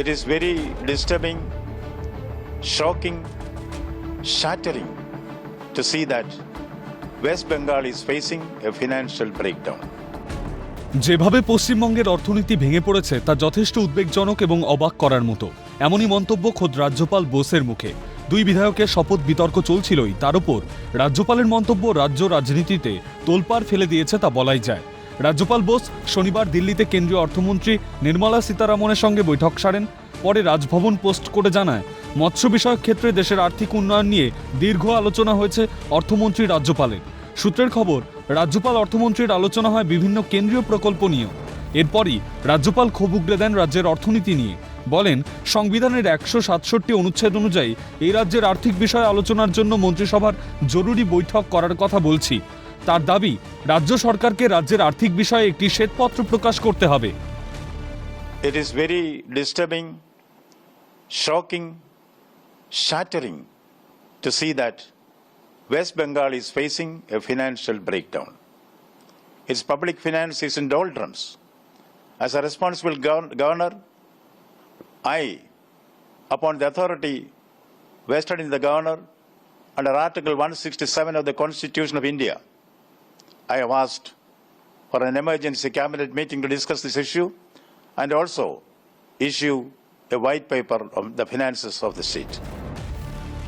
It is very disturbing, shocking, shattering to see that West Bengal is facing a financial breakdown. যেভাবে পশ্চিমবঙ্গের অর্থনীতি ভেঙে পড়েছে তা যথেষ্ট উদ্বেগজনক এবং অবাক করার মতো। এমনই মন্তব্য খোদ রাজ্যপাল বোসের মুখে। দুই বিধায়কের শপথ বিতর্ক চলছিলই তার উপর রাজ্যপালের মন্তব্য রাজ্য রাজনীতিতে তোলপাড় ফেলে দিয়েছে তা বলাই যায়। রাজ্যপাল বোস শনিবার দিল্লিতে কেন্দ্রীয় অর্থমন্ত্রী নির্মলা সীতারামনের সঙ্গে বৈঠক সারেন। পরে রাজভবন পোস্ট করে জানায়, মৎস্য বিষয়ক ক্ষেত্রে দেশের আর্থিক উন্নয়ন নিয়ে দীর্ঘ আলোচনা হয়েছে অর্থমন্ত্রী রাজ্যপালের। সূত্রের খবর, রাজ্যপাল অর্থমন্ত্রীর আলোচনা হয় বিভিন্ন কেন্দ্রীয় প্রকল্প নিয়েও। এরপরই রাজ্যপাল ক্ষোভ উগড়ে দেন রাজ্যের অর্থনীতি নিয়ে। বলেন, সংবিধানের একশো সাতষট্টি অনুচ্ছেদ অনুযায়ী এই রাজ্যের আর্থিক বিষয়ে আলোচনার জন্য মন্ত্রিসভার জরুরি বৈঠক করার কথা বলছি। তার দাবি রাজ্য সরকারকে রাজ্যের আর্থিক বিষয়ে একটি শ্বেতপত্র প্রকাশ করতে হবে It is very disturbing, shocking, shattering to see that West Bengal is facing a financial breakdown. Its public finance is in doldrums. As a responsible gov- governor, I, upon the authority vested in the governor under Article 167 of the Constitution of India, I have asked for an emergency cabinet meeting to discuss this issue and also issue a white paper on the finances of the state.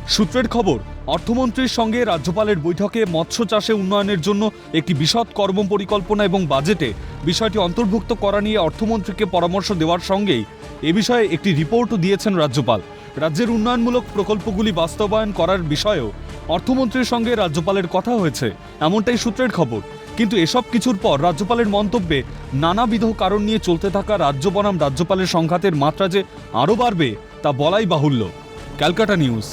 সূত্রের খবর, অর্থমন্ত্রীর সঙ্গে রাজ্যপালের বৈঠকে মৎস্য চাষে উন্নয়নের জন্য একটি বিশদ কর্ম পরিকল্পনা এবং বাজেটে বিষয়টি অন্তর্ভুক্ত করা নিয়ে অর্থমন্ত্রীকে পরামর্শ দেওয়ার সঙ্গেই এ বিষয়ে একটি রিপোর্টও দিয়েছেন রাজ্যপাল রাজ্যের উন্নয়নমূলক প্রকল্পগুলি বাস্তবায়ন করার বিষয়েও অর্থমন্ত্রীর সঙ্গে রাজ্যপালের কথা হয়েছে, এমনটাই সূত্রের খবর। কিন্তু এসব কিছুর পর রাজ্যপালের মন্তব্যে নানাবিধ কারণ নিয়ে চলতে থাকা রাজ্য বনাম রাজ্যপালের সংঘাতের মাত্রা যে আরও বাড়বে তা বলাই বাহুল্য। ক্যালকাটা নিউজ।